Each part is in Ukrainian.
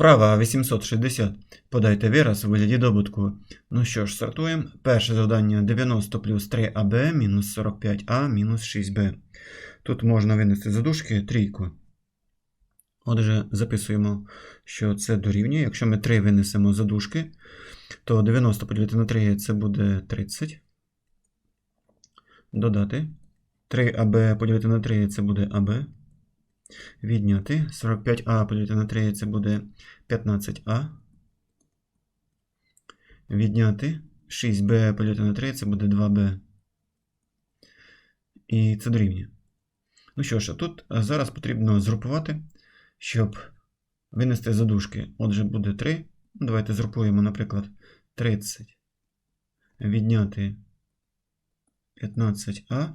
Вправа 860. Подайте вираз у вигляді добутку. Ну що ж, сортуємо. Перше завдання 90 плюс 3аб мінус 45а мінус 6b. Тут можна винести за дужки трійку. Отже, записуємо, що це дорівнює. Якщо ми 3 винесемо за дужки, то 90 поділити на 3 це буде 30. Додати. 3аб поділити на 3 це буде АБ. Відняти. 45а поділити на 3 це буде 15а. Відняти. 6b поділити на 3 це буде 2b. І це дорівнює. Ну що ж, тут зараз потрібно згрупувати, щоб винести за дужки. Отже, буде 3. Ну, Давайте згрупуємо, наприклад, 30. Відняти 15а.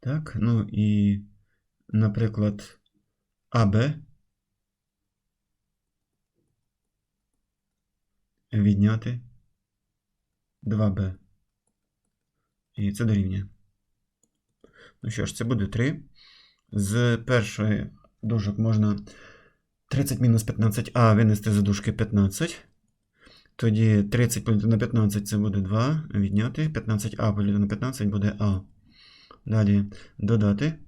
Так, ну і, наприклад, АБ. Відняти 2b. І це дорівнює. Ну що ж, це буде 3. З першої дужок можна 30 мінус 15а винести за дужки 15. Тоді 30 поділити на 15 це буде 2. Відняти. 15а поділити на 15 буде А. Далі додати.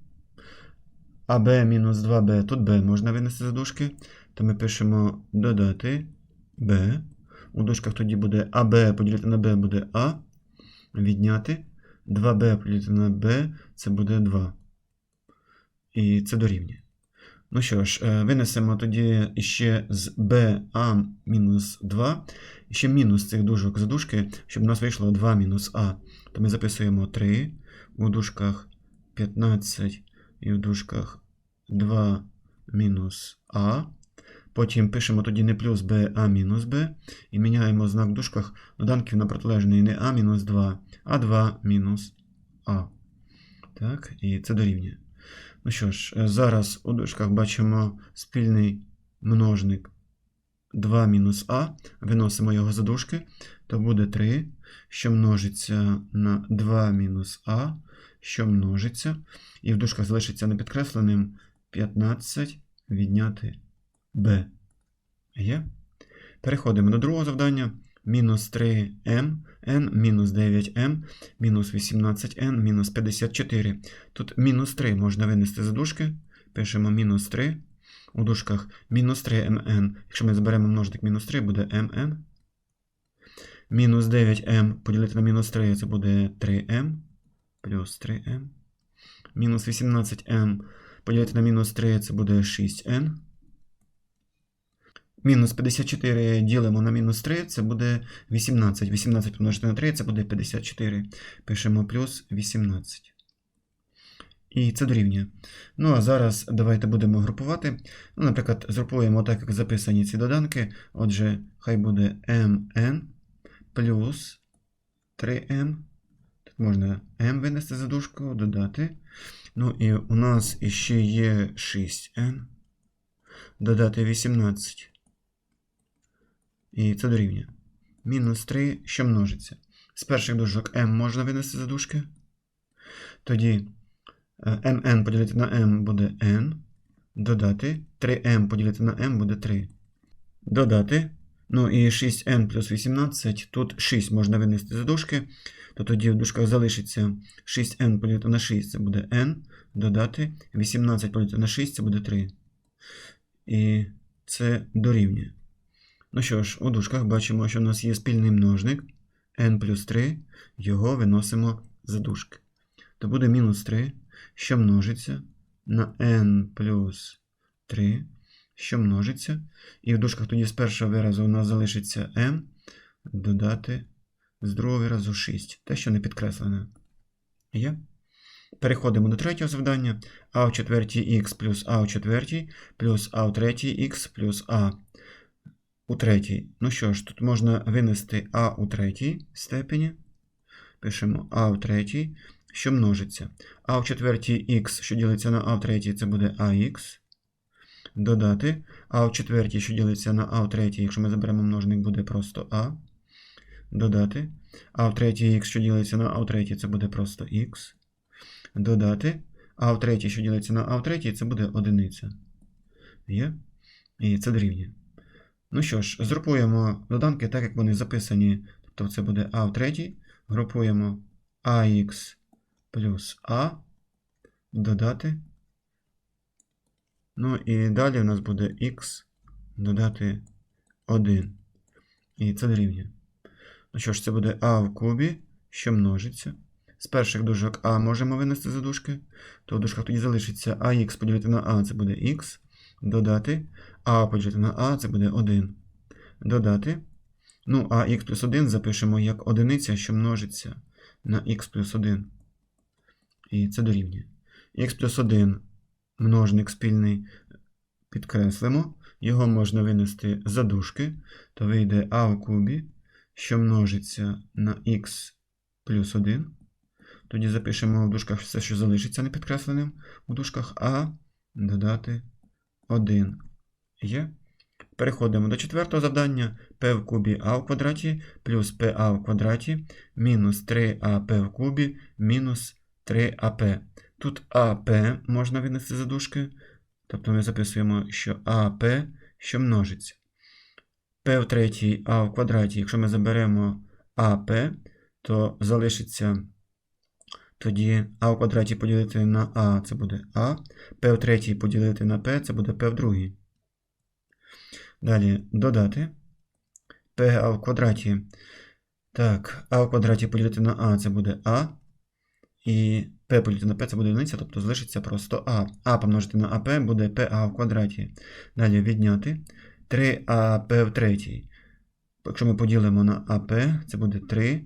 АБ мінус 2b. Тут b можна винести за дужки. То ми пишемо додати b. У дужках тоді буде АБ поділити на b буде А. Відняти. 2b поділити на b це буде 2. І це дорівнює. Ну що ж, е, винесемо тоді ще з ba мінус 2. І ще мінус цих дужок за дужки, щоб у нас вийшло 2 мінус а. То ми записуємо 3 у дужках 15 і в дужках 2 мінус а. Потім пишемо тоді не плюс b, а мінус b. І міняємо знак в дужках доданків на протилежний не а мінус 2, а 2 мінус а. Так, і це дорівнює. Ну що ж, е, зараз у дужках бачимо спільний множник 2 мінус а. Виносимо його за дужки, то буде 3, що множиться на 2 мінус а, що множиться. І в дужках залишиться непідкресленим 15 відняти b. Є? Переходимо до другого завдання. Мінус 3m, n, мінус 9m, мінус 18n, мінус 54. Тут мінус 3 можна винести за дужки. Пишемо мінус 3. У дужках мінус 3mn. Якщо ми зберемо множник мінус 3, буде mn. Мінус 9m поділити на мінус 3, це буде 3m. Плюс 3m. Мінус 18m поділити на мінус 3, це буде 6n. Мінус 54 ділимо на мінус 3, це буде 18. 18 помножити на 3, це буде 54. Пишемо плюс 18. І це дорівнює. Ну, а зараз давайте будемо групувати. Ну, Наприклад, згрупуємо так, як записані ці доданки. Отже, хай буде mn плюс 3m. Можна m винести за дужку, додати. Ну і у нас іще є 6n. Додати 18. І це дорівнює. Мінус 3, що множиться. З перших дужок m можна винести за дужки. Тоді mn поділити на m буде n. Додати. 3m поділити на m буде 3. Додати. Ну і 6n плюс 18. Тут 6 можна винести за дужки. То тоді в дужках залишиться 6n поділити на 6 це буде n. Додати. 18 поділити на 6 це буде 3. І це дорівнює. Ну що ж, у дужках бачимо, що у нас є спільний множник n плюс 3, його виносимо за дужки. То буде мінус 3, що множиться на n плюс 3, що множиться. І в дужках тоді з першого виразу у нас залишиться m, додати з другого виразу 6. Те, що не підкреслене. Є? Переходимо до третього завдання. а у четвертій х плюс а у четвертій плюс а у третій х плюс а у третій. Ну що ж, тут можна винести а у третій степені. Пишемо а у третій, що множиться. А у четвертій х, що ділиться на а в третій, це буде ах. Додати. А у четвертій, що ділиться на а в третій, якщо ми заберемо множник, буде просто а. Додати. А в третій х, що ділиться на а в третій, це буде просто х. Додати. А в третій, що ділиться на а в третій, це буде одиниця. Є? І це дорівнює. Ну що ж, згрупуємо доданки так, як вони записані. Тобто це буде А в третій. Групуємо АХ плюс А. Додати. Ну і далі у нас буде Х додати 1. І це дорівнює. Ну що ж, це буде А в кубі, що множиться. З перших дужок А можемо винести за дужки. То в дужках тоді залишиться АХ поділити на А, це буде Х. Додати. А поділити на А, це буде 1. Додати. Ну, а х плюс 1 запишемо як одиниця, що множиться на х плюс 1. І це дорівнює. х плюс 1 множник спільний підкреслимо. Його можна винести за дужки, то вийде а в кубі, що множиться на х плюс 1. Тоді запишемо в дужках все, що залишиться непідкресленим. У дужках а додати 1 є. Переходимо до четвертого завдання. p в кубі а в квадраті плюс pa в квадраті мінус 3ap в кубі мінус 3ap. Тут ap можна винести за дужки. Тобто ми записуємо, що ap, що множиться. p в третій а в квадраті, якщо ми заберемо ap, то залишиться тоді а в квадраті поділити на а, це буде а. p в третій поділити на p, це буде p в другій. Далі додати p в квадраті. Так, а в квадраті поділити на а, це буде а. І p поділити на p це буде одиниця, тобто залишиться просто а. А помножити на ап буде pa в квадраті. Далі відняти 3ап в третій. Якщо ми поділимо на ап, це буде 3.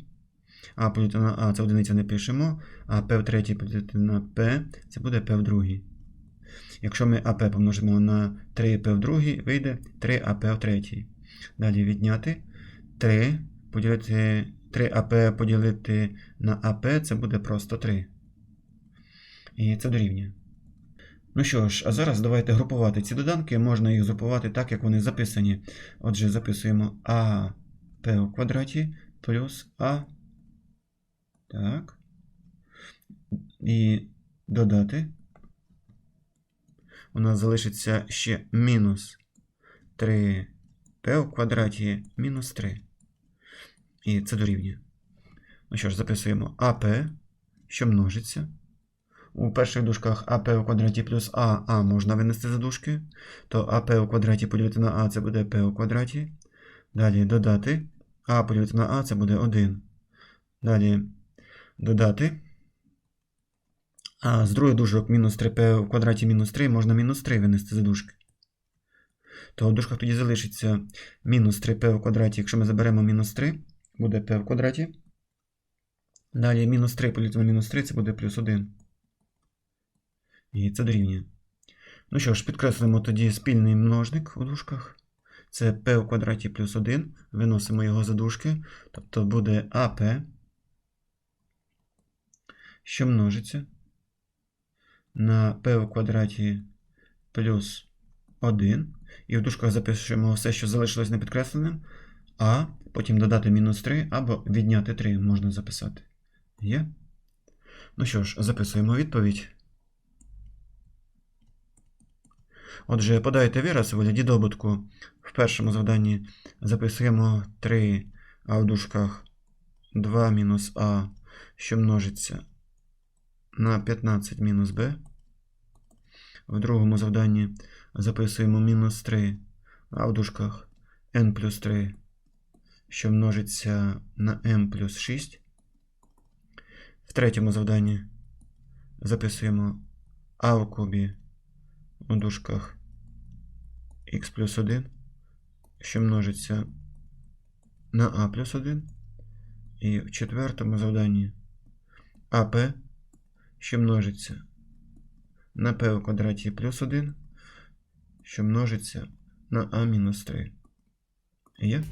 А поділити на а це одиниця не пишемо. А p в третій поділити на p, це буде p в другій. Якщо ми АП помножимо на 3П в другій, вийде 3АП в третій. Далі відняти 3 поділити 3АП поділити на АП, це буде просто 3. І це дорівнює. Ну що ж, а зараз давайте групувати ці доданки. Можна їх групувати так, як вони записані. Отже, записуємо АП у квадраті плюс А. Так. І додати у нас залишиться ще мінус 3p в квадраті мінус 3. І це дорівнює. Ну що ж, записуємо АП, що множиться. У перших дужках АП в квадраті плюс А, А можна винести за дужки. То АП у квадраті поділити на А це буде П у квадраті. Далі додати. А поділити на А це буде 1. Далі додати. А з других дужок мінус 3p в квадраті мінус 3 можна мінус 3 винести за дужки. То в дужках тоді залишиться мінус 3p в квадраті. Якщо ми заберемо мінус 3, буде p в квадраті. Далі мінус 3 поділити на мінус 3 це буде плюс 1. І це дорівнює. Ну що ж, підкреслимо тоді спільний множник у дужках. Це p в квадраті плюс 1. Виносимо його за дужки. Тобто буде АП, що множиться на p в квадраті плюс 1. І в дужках запишемо все, що залишилось непідкресленим, а потім додати мінус 3 або відняти 3 можна записати. Є? Ну що ж, записуємо відповідь. Отже, подайте вираз у вигляді добутку. В першому завданні записуємо 3, а в дужках 2 мінус а, що множиться на 15 мінус b. В другому завданні записуємо мінус 3, а в дужках n плюс 3, що множиться на m плюс 6. В третьому завданні записуємо а в кубі у дужках x плюс 1, що множиться на а плюс 1. І в четвертому завданні АП, що множиться на p у квадраті плюс 1, що множиться на а мінус 3. Є?